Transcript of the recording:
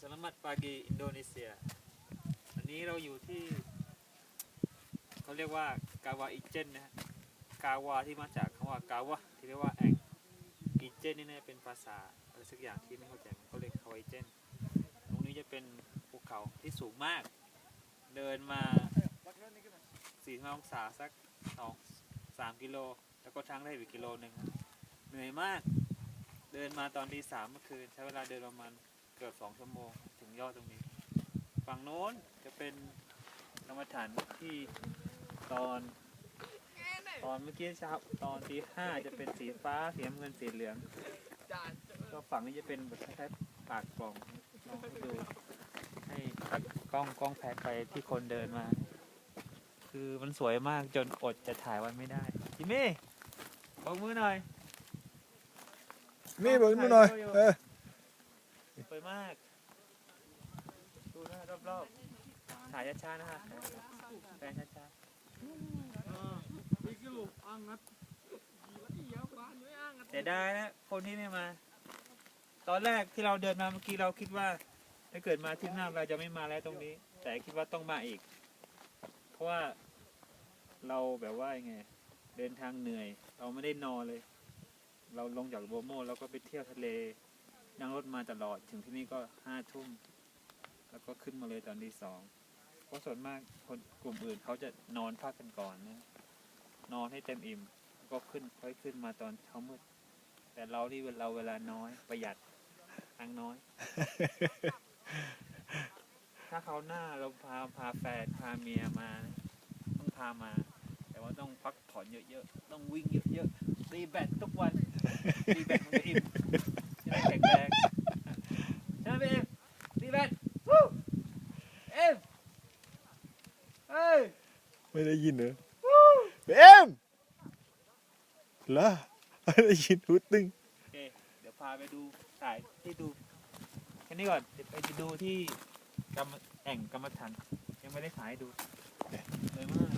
Selamat pagi Indonesia อันนี้เราอยู่ที่เขาเรียกว่ากาวาอิเจนนะฮะกาวาที่มาจากคำว่ากาวะที่เรียกว่าแองอิเจนนี่น่าจะเป็นภาษาอะไรสักอย่างที่ไม่เข้าใจเขาเรียกคาวาอิเจนตรงนี้จะเป็นภูเขาที่สูงมาก เดินมาสี่ห้องศาสักสองสามกิโล แล้วก็ทางได้อีกกิโลหนึ่งเหนื่อยมาก เดินมาตอนตีสามเมื่อคืน ใช้เวลาเดินประมาณเกือบสองชั่วโมงถึงยอดตรงนี้ ฝั่งโน้นจะเป็นกรรมฐานที่ตอน ตอนเมื่อกี้เช้าตอนตีห้าจะเป็นสีฟ้าสีน้ำเงินสีเหลือง ก็ฝั่งนี้จะเป็นแบบคล้ายๆปากกล่องลองดูให้กล้องกล้องแพกไปที่คนเดินมา คือมันสวยมากจนอดจะถ่ายไว้ไม่ได้จิมมี่บอกมือหน่อย นี่เบิกมือหน่อยเออสวยมาก ดูนะรอบๆถ่ายช้าๆนะฮะแฟนช้าๆเสียดายนะ คนที่ไม่มา ตอนแรกที่เราเดินมาเมื่อกี้เราคิดว่า ถ้าเกิดมาที่หน้าเราจะไม่มาแล้วตรงนี้ แต่คิดว่าต้องมาอีก เพราะว่าเราแบบว่ายังไง เดินทางเหนื่อย เราไม่ได้นอนเลย เราลงจากโบโมแล้วก็ไปเที่ยวทะเล นั่งรถมาตลอดถึงที่นี่ก็ห้าทุ่ม แล้วก็ขึ้นมาเลยตอนที่สองเพราะส่วนมากคนกลุ่มอื่นเขาจะนอนพักกันก่อนนะนอนให้เต็มอิ่ม ก็ขึ้นค่อยขึ้นมาตอนเช้ามืด แต่เราที่เราเวลาน้อยประหยัดตังน้อย ถ้าเขาหน้าเราพาพาแฟนพาเมียมา ต้องพามา แต่ว่าต้องพักผ่อนเยอะๆ ต้องวิ่งเยอะๆรีแบต ทุกวันรีแบตมันจะอิ่มจะได้แข็งแรงใช่ไหมเอ็มรีแบตวู้เอ็มเฮ้ยไม่ได้ยินเหรอเอ็มล่ะไม่ได้ยินหูตึงโอเคเดี๋ยวพาไปดูถ่ายที่ดูแค่นี้ก่อนเดี๋ยวไปดูที่กรรมแอ่งกรรมฐานยังไม่ได้ถ่ายให้ดูเลยมาก